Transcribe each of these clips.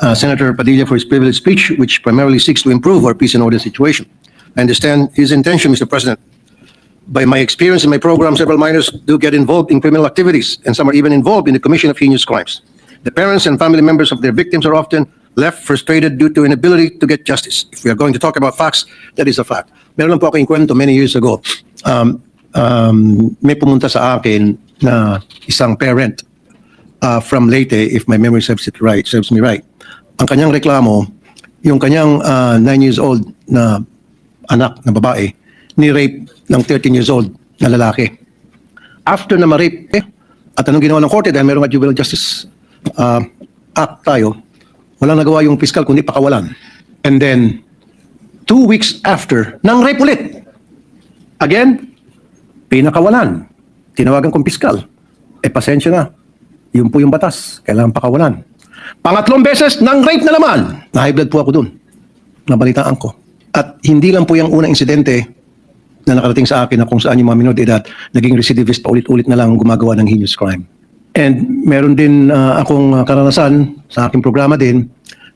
uh, Senator Padilla for his privileged speech, which primarily seeks to improve our peace and order situation. I understand his intention, Mr. President. By my experience in my program, several minors do get involved in criminal activities, and some are even involved in the commission of heinous crimes. The parents and family members of their victims are often left frustrated due to inability to get justice. If we are going to talk about facts, that is a fact. Meron po akong kwento many years ago. Um, um, may pumunta sa akin na isang parent uh, from Leyte, if my memory serves it right, serves me right. Ang kanyang reklamo, yung kanyang uh, 9 years old na anak na babae, ni-rape ng 13 years old na lalaki. After na ma-rape, eh, at anong ginawa ng korte dahil meron juvenile justice uh, act tayo, walang nagawa yung fiscal kundi pakawalan. And then, two weeks after, nang rape ulit. Again, pinakawalan. Tinawagan kong piskal. Eh, pasensya na. Yun po yung batas. Kailangan pakawalan. Pangatlong beses, nang rape na naman. Na-high blood po ako dun. Nabalitaan ko. At hindi lang po yung unang insidente na nakarating sa akin na kung saan yung mga minor de edad naging recidivist pa ulit-ulit na lang gumagawa ng heinous crime. And meron din ah, akong ah, karanasan sa aking programa din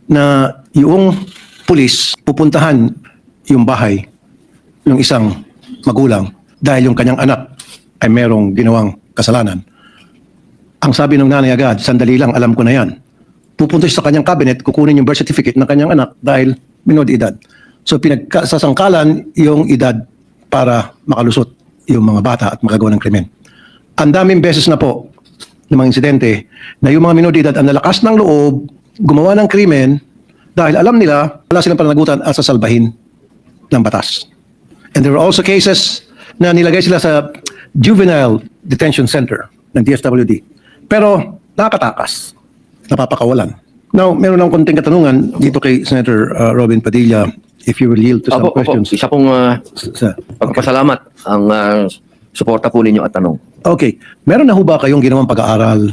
na yung pulis pupuntahan yung bahay ng isang magulang dahil yung kanyang anak ay merong ginawang kasalanan. Ang sabi ng nanay agad, sandali lang, alam ko na yan. Pupunta siya sa kanyang cabinet, kukunin yung birth certificate ng kanyang anak dahil minor de edad. So pinagkasasangkalan yung edad para makalusot yung mga bata at magagawa ng krimen. Ang daming beses na po ng mga insidente na yung mga minor de edad ang nalakas ng loob, gumawa ng krimen dahil alam nila wala silang pananagutan at sasalbahin ng batas. And there were also cases na nilagay sila sa juvenile detention center ng DSWD. Pero nakakatakas, napapakawalan. Now, meron lang konting katanungan dito kay Senator uh, Robin Padilla if you will yield to some Opo, opo. questions. Isa pong ah, Sa- pagpapasalamat ang ah, suporta po ninyo at tanong. Okay. Meron na ho ba kayong ginawang pag-aaral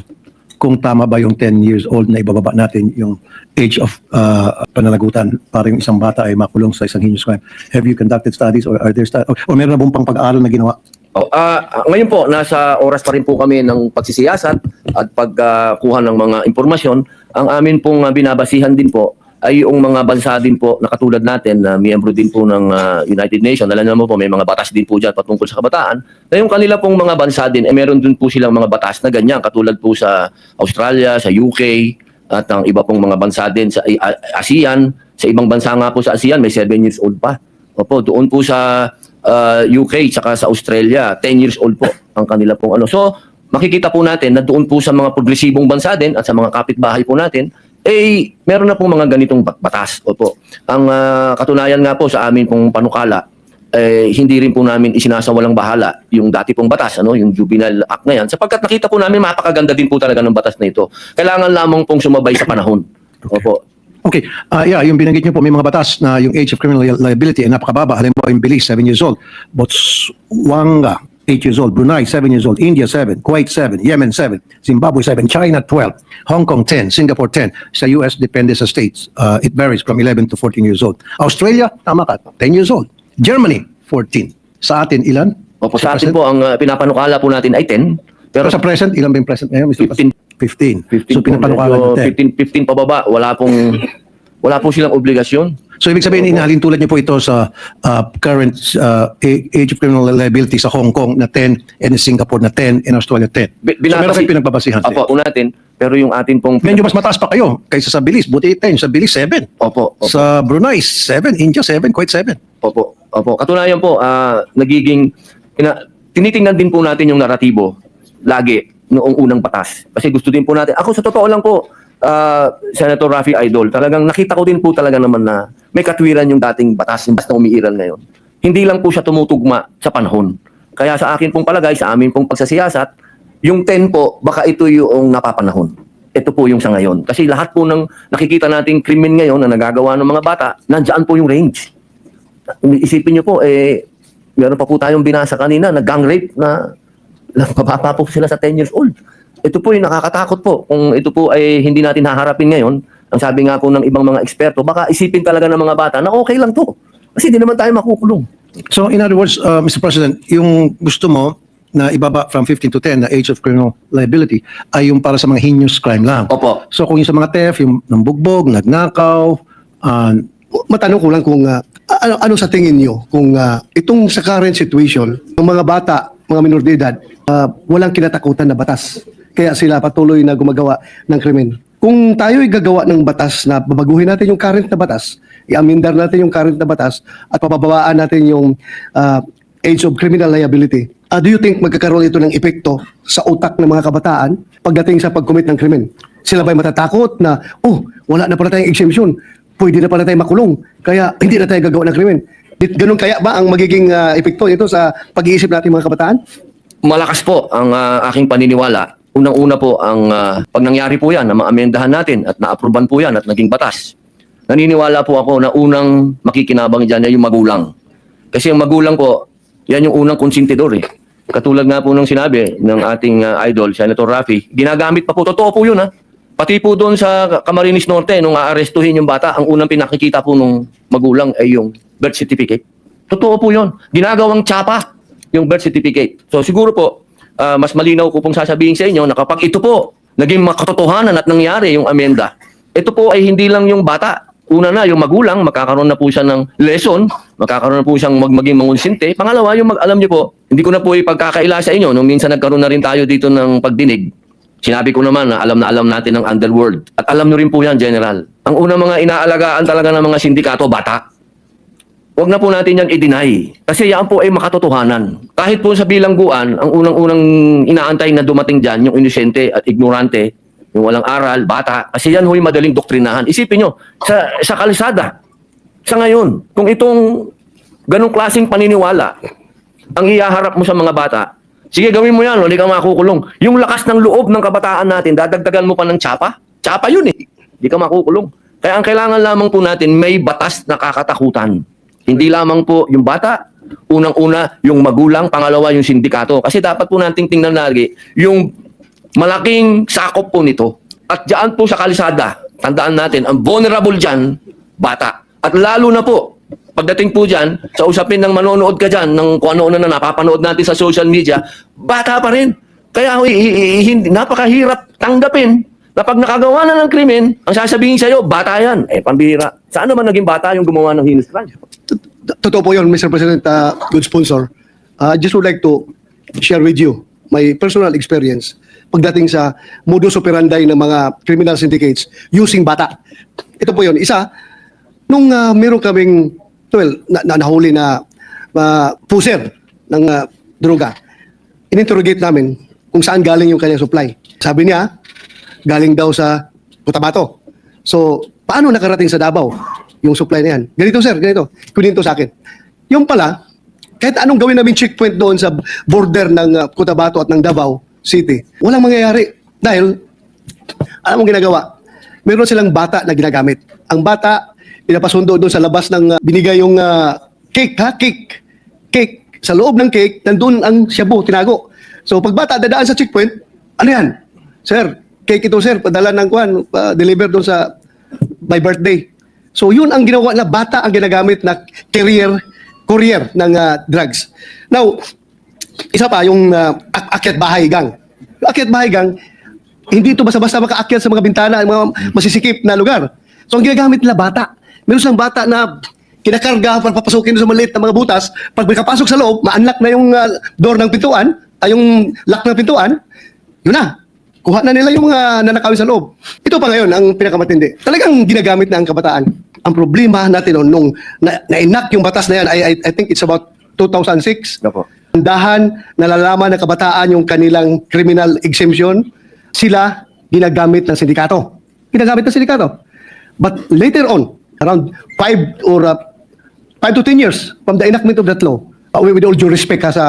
kung tama ba yung 10 years old na ibababa natin yung age of uh, pananagutan para yung isang bata ay makulong sa isang heinous crime? Have you conducted studies or are there studies? Or, or meron na bang pang pag-aaral na ginawa? Oh, ah, ngayon po, nasa oras pa rin po kami ng pagsisiyasat at pagkuha ng mga impormasyon. Ang amin pong ah, binabasihan din po ay yung mga bansa din po na katulad natin na miyembro din po ng ah, United Nations. Alam naman po, may mga batas din po dyan patungkol sa kabataan. Na yung kanila pong mga bansa din, eh, meron din po silang mga batas na ganyan. Katulad po sa Australia, sa UK, at ang iba pong mga bansa din sa eh, ASEAN. Sa ibang bansa nga po sa ASEAN, may 7 years old pa. Opo, doon po sa uh, UK tsaka sa Australia, 10 years old po ang kanila pong ano. So, makikita po natin na doon po sa mga progresibong bansa din at sa mga kapitbahay po natin, eh, meron na pong mga ganitong bat- batas. Opo. Ang ah, katunayan nga po sa amin pong panukala, eh, hindi rin po namin isinasawalang bahala yung dati pong batas, ano, yung Juvenile Act na yan, sapagkat nakita po namin mapakaganda din po talaga ng batas na ito. Kailangan lamang pong sumabay sa panahon. Opo. Okay. Ah yeah, yung binanggit niyo po, may mga batas na yung age of criminal li- liability ay napakababa. Halimbawa, yung Belize, 7 years old. Botswana, 8 years old. Brunei, 7 years old. India, 7. Kuwait, 7. Yemen, 7. Zimbabwe, 7. China, 12. Hong Kong, 10. Singapore, 10. Sa US, depende sa states. Uh, it varies from 11 to 14 years old. Australia, tama ka, 10 years old. Germany, 14. Sa atin, ilan? Opo, Mr. sa atin President? po, ang ah, pinapanukala po natin ay 10. Pero Pero sa present, ilan ba yung present ngayon, Mr. 15. President? 15. 15 So, ng 10. 15, 15 pababa, wala pong wala po silang obligasyon. So ibig sabihin, inahalin tulad niyo po ito sa uh, current uh, age of criminal liability sa Hong Kong na 10 and in Singapore na 10 and Australia 10. Bi- so meron binabasi- kayo pinagbabasihan. Opo, po natin, pero yung atin pong Medyo mas mataas pa kayo kaysa sa Belize. Buti 10, sa Belize 7. Opo, opo, Sa Brunei 7, India 7, Kuwait 7. opo, opo. Katunayan po, ah, nagiging ina, tinitingnan din po natin yung naratibo lagi noong unang batas. Kasi gusto din po natin. Ako sa totoo lang po, ah, Senator Rafi Idol, talagang nakita ko din po talaga naman na may katwiran yung dating batas, yung batas na umiiral. Hindi lang po siya tumutugma sa panahon. Kaya sa akin pong palagay, sa amin pong pagsasiyasat, yung 10 po, baka ito yung napapanahon. Ito po yung sa ngayon. Kasi lahat po ng nakikita nating krimen ngayon na nagagawa ng mga bata, nandyan po yung range. Isipin niyo po, eh, meron pa po tayong binasa kanina na gang rape na mababa po sila sa 10 years old. Ito po yung nakakatakot po. Kung ito po ay hindi natin haharapin ngayon, ang sabi nga po ng ibang mga eksperto, baka isipin talaga ng mga bata na okay lang to. Kasi hindi naman tayo makukulong. So in other words, uh, Mr. President, yung gusto mo, na ibaba from 15 to 10 na age of criminal liability ay yung para sa mga heinous crime lang. Opo. So kung yung sa mga theft, yung nambugbog, nagnakaw, ah, matanong ko lang kung ah, ano, ano sa tingin nyo kung ah, itong sa current situation, ng mga bata, mga minor de edad, ah, walang kinatakutan na batas. Kaya sila patuloy na gumagawa ng krimen. Kung tayo'y gagawa ng batas na babaguhin natin yung current na batas, i-amendar natin yung current na batas at papababaan natin yung ah, age of criminal liability, ah, do you think magkakaroon ito ng epekto sa utak ng mga kabataan pagdating sa pag-commit ng krimen? Sila ba'y matatakot na, oh, wala na pala tayong exemption, pwede na pala tayong makulong, kaya hindi na tayo gagawa ng krimen. Ganun kaya ba ang magiging ah, epekto nito sa pag-iisip natin mga kabataan? Malakas po ang ah, aking paniniwala. Unang-una po ang ah, pag nangyari po yan na maamendahan natin at naapruban po yan at naging batas. Naniniwala po ako na unang makikinabang dyan ay yung magulang. Kasi yung magulang po, yan yung unang konsentidor eh. Katulad nga po nung sinabi ng ating ah, idol, Senator Rafi, ginagamit pa po, totoo po yun ha. Pati po doon sa Camarines Norte, nung aarestuhin yung bata, ang unang pinakikita po nung magulang ay yung birth certificate. Totoo po yun. Ginagawang tsapa yung birth certificate. So siguro po, ah, mas malinaw ko pong sasabihin sa inyo na kapag ito po, naging makatotohanan at nangyari yung amenda, ito po ay hindi lang yung bata. Una na, yung magulang, magkakaroon na po siya ng lesson, magkakaroon na po siyang mag maging mangunsinte. Pangalawa, yung mag alam niyo po, hindi ko na po ipagkakaila sa inyo, nung minsan nagkaroon na rin tayo dito ng pagdinig, Sinabi ko naman na alam na alam natin ang underworld. At alam nyo rin po yan, General. Ang una mga inaalagaan talaga ng mga sindikato, bata. Huwag na po natin yan i-deny. Kasi yan po ay makatotohanan. Kahit po sa bilangguan, ang unang-unang inaantay na dumating dyan, yung inosente at ignorante, yung walang aral, bata. Kasi yan ho'y madaling doktrinahan. Isipin nyo, sa, sa kalisada, sa ngayon, kung itong ganong klaseng paniniwala, ang ihaharap mo sa mga bata, sige gawin mo yan, hindi ka makukulong. Yung lakas ng loob ng kabataan natin, dadagdagan mo pa ng tsapa? Tsapa yun eh. Hindi ka makukulong. Kaya ang kailangan lamang po natin, may batas na kakatakutan. Hindi lamang po yung bata, unang-una yung magulang, pangalawa yung sindikato. Kasi dapat po nating tingnan lagi yung malaking sakop po nito. At diyan po sa kalisada, tandaan natin, ang vulnerable dyan, bata. At lalo na po, pagdating po dyan, sa usapin ng manonood ka dyan, ng kung ano-ano na napapanood natin sa social media, bata pa rin. Kaya hindi, napakahirap tanggapin na pag nakagawa na ng krimen, ang sasabihin sa'yo, bata yan. Eh, pambihira. Saan naman naging bata yung gumawa ng heinous crime? Totoo po yun, Mr. President, uh, good sponsor. Uh, I just would like to share with you my personal experience pagdating sa modus operandi ng mga criminal syndicates using bata. Ito po yun. Isa, nung uh, meron kaming, well, na, na nahuli na uh, puser ng uh, droga, ininterrogate namin kung saan galing yung kanyang supply. Sabi niya, galing daw sa Cotabato. So, paano nakarating sa Davao yung supply na yan? Ganito sir, ganito. Kunin to sa akin. Yung pala, kahit anong gawin namin checkpoint doon sa border ng uh, Cotabato at ng Davao City, walang mangyayari. Dahil, alam mong ginagawa, meron silang bata na ginagamit. Ang bata, pinapasundo doon sa labas ng uh, binigay yung uh, cake, ha? Cake. Cake. Sa loob ng cake, nandun ang shabu, tinago. So, pag bata dadaan sa checkpoint, ano yan? Sir, cake ito sir, padala ng kwan, pa- deliver doon sa my birthday. So, yun ang ginawa na bata ang ginagamit na carrier, courier ng uh, drugs. Now, isa pa, yung uh, ak- akyat bahay gang. Akyat bahay gang, hindi ito basta-basta makaakyat sa mga bintana, mga masisikip na lugar. So, ang ginagamit nila bata. Meron silang bata na kinakarga para papasukin sa maliit na mga butas. Pag may kapasok sa loob, ma-unlock na yung uh, door ng pintuan, ay yung lock ng pintuan, yun na. Kuha na nila yung mga nanakawin sa loob. Ito pa ngayon ang pinakamatindi. Talagang ginagamit na ang kabataan. Ang problema natin noon, nung na- na-enact yung batas na yan, I, I, I think it's about 2006. Opo. Dahan, nalalaman ng kabataan yung kanilang criminal exemption, sila ginagamit ng sindikato. Ginagamit ng sindikato. But later on, around 5 or 5 to 10 years from the enactment of that law, uh, with all due respect ha, sa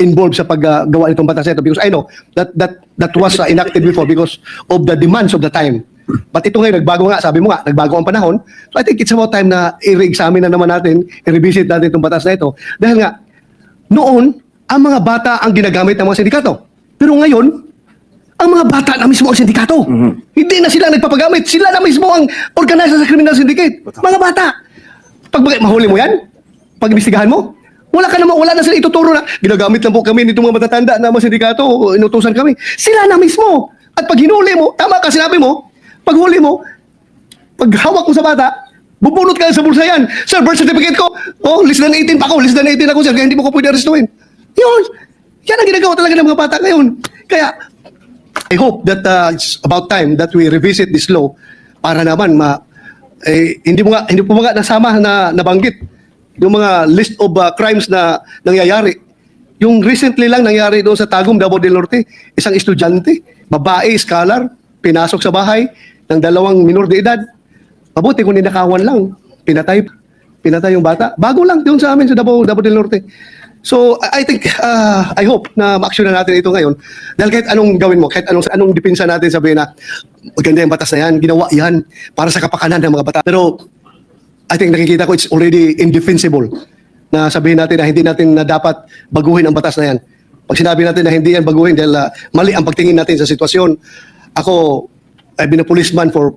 involved sa paggawa nitong batas ito because I know that that that was uh, enacted before because of the demands of the time. But ito ngayon, nagbago nga, sabi mo nga, nagbago ang panahon. So I think it's about time na i-re-examine na naman natin, i-revisit natin itong batas na ito. Dahil nga, noon, ang mga bata ang ginagamit ng mga sindikato. Pero ngayon, ang mga bata na mismo ang sindikato. Hindi na sila nagpapagamit. Sila na mismo ang organizer sa criminal syndicate. Mga bata. Pag mahuli mo yan, pag imbestigahan mo, Wala ka naman, wala na sila ituturo na ginagamit lang po kami nitong mga matatanda na mga sindikato, inutusan kami. Sila na mismo. At pag hinuli mo, tama ka sinabi mo, pag huli mo, pag hawak mo sa bata, bubunot ka sa bulsa yan. Sir, birth certificate ko, oh, less than 18 pa ako, less than 18 ako sir, kaya hindi mo ko pwede arrestuin. Yun, yan ang ginagawa talaga ng mga bata ngayon. Kaya, I hope that uh, it's about time that we revisit this law para naman ma eh, hindi mo nga hindi po mga nasama na nabanggit yung mga list of uh, crimes na nangyayari. Yung recently lang nangyari doon sa Tagum, Davao del Norte, isang estudyante, babae, scholar, pinasok sa bahay ng dalawang minor de edad. Mabuti kung ninakawan lang, pinatay pinatay yung bata. Bago lang doon sa amin sa Davao, Davao del Norte. So, I think, uh, I hope na ma-action na natin ito ngayon. Dahil kahit anong gawin mo, kahit anong, anong dipinsa natin sabihin na, maganda yung batas na yan, ginawa yan para sa kapakanan ng mga bata. Pero, I think nakikita ko it's already indefensible na sabihin natin na hindi natin na dapat baguhin ang batas na yan. Pag sinabi natin na hindi yan baguhin dahil uh, mali ang pagtingin natin sa sitwasyon, ako, I've been a policeman for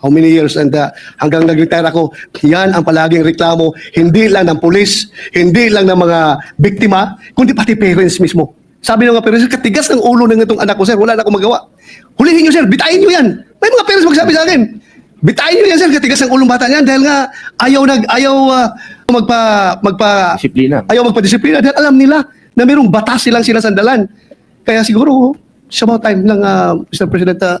how many years and uh, hanggang nag-retire ako, yan ang palaging reklamo, hindi lang ng pulis, hindi lang ng mga biktima, kundi pati parents mismo. Sabi ng mga parents, katigas ng ulo ng itong anak ko, sir, wala na akong magawa. Hulihin nyo, sir, bitain nyo yan. May mga parents magsabi sa akin, bitain nyo yan, sir, katigas ng ulong bata niyan dahil nga ayaw nag ayaw uh, magpa magpa Disiplina. ayaw magpa-disiplina dahil alam nila na mayroong batas silang sinasandalan. Kaya siguro, it's about time lang, uh, Mr. President, uh,